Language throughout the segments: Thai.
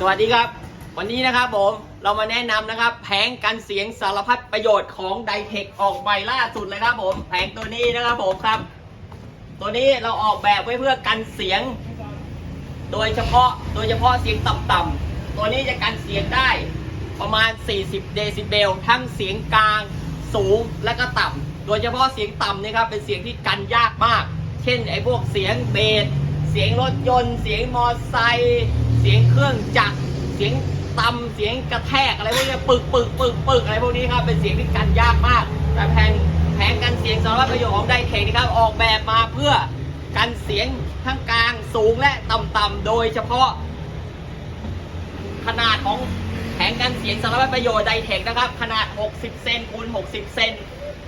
สวัสดีครับ วันนี้นะครับผมเรามาแนะนำนะครับ แผงกันเสียงสารพัดประโยชน์ของไดเทคออกใหม่ล่าสุดเลยครับผมแผงตัวนี้นะครับผมครับ ตัวนี้เราออกแบบไว้เพื่อกันเสียง โดยเฉพาะโดยเฉพาะเสียงต่ำๆตัวนี้จะกันเสียงได้ประมาณ 40 เดซิเบลทั้งเสียงกลางสูงและก็ต่ำโดยเฉพาะเสียงต่ำนี่ครับเป็นเสียงที่กันยากมาก เช่นไอ้พวกเสียงเบส เสียงรถยนต์ เสียงมอไซค์เสียงเครื่องจักรเสียงต่ำเสียงกระแทกอะไรพวกนี้ปึกปึกปึกปึกอะไรพวกนี้ครับเป็นเสียงที่กันยากมาก แต่แผงแผงกันเสียงสารพัดประโยชน์ของไดเทคนะครับออกแบบมาเพื่อกันเสียงทั้งกลางสูงและต่ำๆโดยเฉพาะ ขนาดของแผงกันเสียงสารพัดประโยชน์ไดเทคนะครับ ขนาด 60 เซนคูณ 60 เซน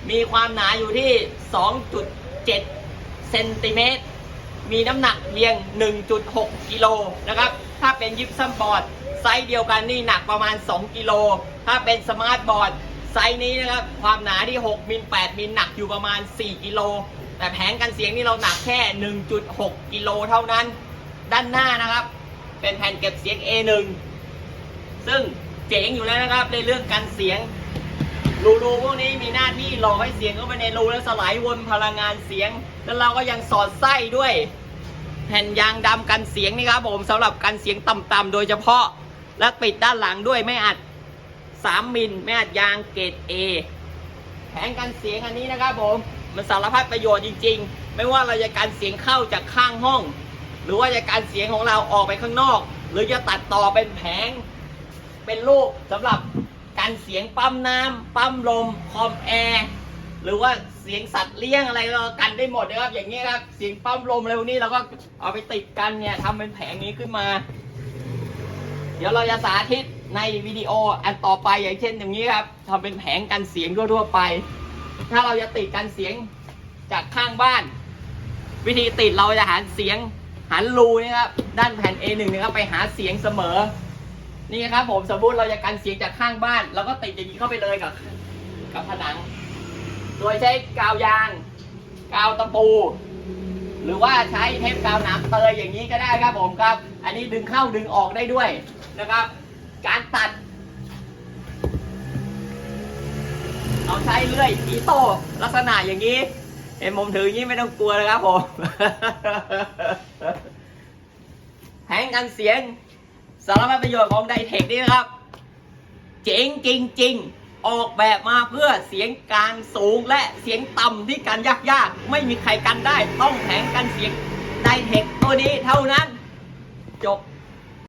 มีความหนาอยู่ที่ 2.7 เซนติเมตร มีน้ำหนักเพียง 1.6 กิโลนะครับ ถ้าเป็นยิปซัมบอร์ดไซส์เดียวกันนี่หนักประมาณ 2 กิโล ถ้าเป็นสมาร์ทบอร์ดไซส์นี้นะครับ ความหนาที่ 6 มิล 8 มิลหนักอยู่ประมาณ 4 กิโล แต่แผงกันเสียงนี่เราหนักแค่ 1.6 กิโลเท่านั้น ด้านหน้านะครับ เป็นแผ่นเก็บเสียง A1 ซึ่งเจ๋งอยู่แล้วนะครับในเรื่องการเสียงรูรูพวกนี้มีหน้าที่หล่อให้เสียงเข้าไปในรูแล้วสลายวนพลังงานเสียง แล้วเราก็ยังสอดไส้ด้วย แผ่นยางดำกันเสียงนี่ครับผมสำหรับกันเสียงต่ำๆโดยเฉพาะ และปิดด้านหลังด้วยไม่อัด 3มิลไม่อัดยางเกรด A แผงกันเสียงอันนี้นะครับผมมันสารพัดประโยชน์จริง ๆ ไม่ว่าเราจะการเสียงเข้าจากข้างห้อง หรือว่าจะการเสียงของเราออกไปข้างนอก หรือจะตัดต่อเป็นแผง เป็นรูปสำหรับการเสียงปั๊มน้ำปั๊มลมคอมแอร์ หรือว่าเสียงสัตว์เลี้ยงอะไรก็กันได้หมดนะครับ อย่างนี้ครับ เสียงปั๊มลมอะไรพวกนี้เราก็เอาไปติดกันเนี่ยทำเป็นแผงนี้ขึ้นมา เดี๋ยวเราจะสาธิตในวิดีโออันต่อไปอย่างเช่น อย่างนี้ครับทำเป็นแผงกันเสียงทั่วๆไป ถ้าเราจะติดกันเสียงจากข้างบ้าน วิธีติดเราจะหันเสียงหันรูนี่ครับด้านแผ่น A1 นะครับไปหาเสียงเสมอ นี่ครับผมสมมติเราจะกันเสียงจากข้างบ้านเราก็ติดอย่างนี้เข้าไปเลยกับกับผนัง โดยใช้กาวยาง กาวตะปู หรือว่าใช้เทปกาวหนามเตยอย่างนี้ก็ได้ครับผมครับ อันนี้ดึงเข้าดึงออกได้ด้วยนะครับ การตัดเราใช้เลื่อยอีโต้ลักษณะอย่างนี้เห็นผมถืออย่างนี้ไม่ต้องกลัวเลยครับผมแผงกันเสียงสารพัดประโยชน์ของไดเทคนี่นะครับ เจ๋งจริง ๆ ออกแบบมาเพื่อเสียงกลางสูงและเสียงต่ำที่กันยากๆ ไม่มีใครกันได้ ต้องแข่งกันเสียงไดเทคตัวนี้เท่านั้น จบ